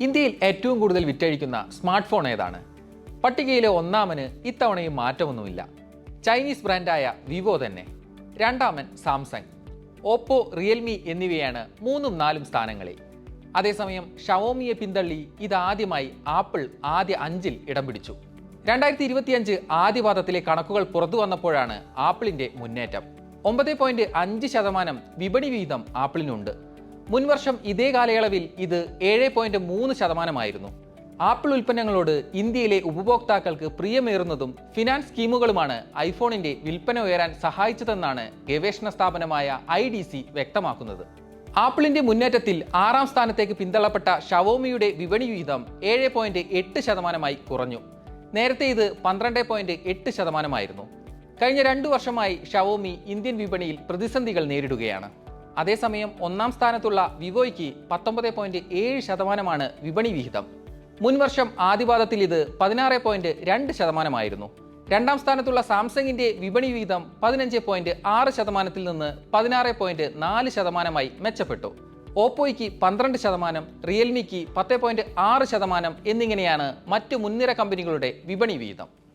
ഇന്ത്യയിൽ ഏറ്റവും കൂടുതൽ വിറ്റഴിക്കുന്ന സ്മാർട്ട് ഫോൺ ഏതാണ്? പട്ടികയിലെ ഒന്നാമന് ഇത്തവണയും മാറ്റമൊന്നുമില്ല. ചൈനീസ് ബ്രാൻഡായ വിവോ തന്നെ. രണ്ടാമൻ സാംസങ്. ഓപ്പോ റിയൽമി എന്നിവയാണ് മൂന്നും നാലും സ്ഥാനങ്ങളിൽ അതേസമയം ഷവോമിയെ പിന്തള്ളി ഇതാദ്യമായി ആപ്പിൾ ആദ്യ അഞ്ചിൽ ഇടം പിടിച്ചു. രണ്ടായിരത്തി ഇരുപത്തിയഞ്ച് ആദ്യപാദത്തിലെ കണക്കുകൾ പുറത്തു വന്നപ്പോഴാണ് ആപ്പിളിന്റെ മുന്നേറ്റം. ഒമ്പത് പോയിന്റ് അഞ്ച് ശതമാനം വിപണി വീതം ആപ്പിളിനുണ്ട്. മുൻവർഷം ഇതേ കാലയളവിൽ ഇത് ഏഴ് പോയിന്റ് മൂന്ന് ശതമാനമായിരുന്നു. ആപ്പിൾ ഉൽപ്പന്നങ്ങളോട് ഇന്ത്യയിലെ ഉപഭോക്താക്കൾക്ക് പ്രിയമേറുന്നതും ഫിനാൻസ് സ്കീമുകളുമാണ് ഐഫോണിന്റെ വിൽപ്പന ഉയരാൻ സഹായിച്ചതെന്നാണ് ഗവേഷണ സ്ഥാപനമായ ഐ ഡി സി വ്യക്തമാക്കുന്നത്. ആപ്പിളിന്റെ മുന്നേറ്റത്തിൽ ആറാം സ്ഥാനത്തേക്ക് പിന്തള്ളപ്പെട്ട ഷവോമിയുടെ വിപണി വിഹിതം ഏഴ് പോയിന്റ് എട്ട് ശതമാനമായി കുറഞ്ഞു. നേരത്തെ ഇത് പന്ത്രണ്ട് പോയിന്റ് എട്ട് ശതമാനമായിരുന്നു. കഴിഞ്ഞ രണ്ടു വർഷമായി ഷവോമി ഇന്ത്യൻ വിപണിയിൽ പ്രതിസന്ധികൾ നേരിടുകയാണ്. അതേസമയം ഒന്നാം സ്ഥാനത്തുള്ള വിവോയ്ക്ക് പത്തൊമ്പത് പോയിന്റ് ഏഴ് ശതമാനമാണ് വിപണി വിഹിതം. മുൻവർഷം ആദ്യപാദത്തിൽ ഇത് പതിനാറ് പോയിന്റ് രണ്ട് ശതമാനമായിരുന്നു. രണ്ടാം സ്ഥാനത്തുള്ള സാംസങ്ങിന്റെ വിപണി വിഹിതം പതിനഞ്ച് പോയിന്റ് ആറ് ശതമാനത്തിൽ നിന്ന് പതിനാറ് പോയിന്റ് നാല് ശതമാനമായി മെച്ചപ്പെട്ടു. ഓപ്പോയ്ക്ക് പന്ത്രണ്ട് ശതമാനം റിയൽമിക്ക് പത്ത് പോയിന്റ് ആറ് ശതമാനം എന്നിങ്ങനെയാണ് മറ്റ് മുൻനിര കമ്പനികളുടെ വിപണി വിഹിതം.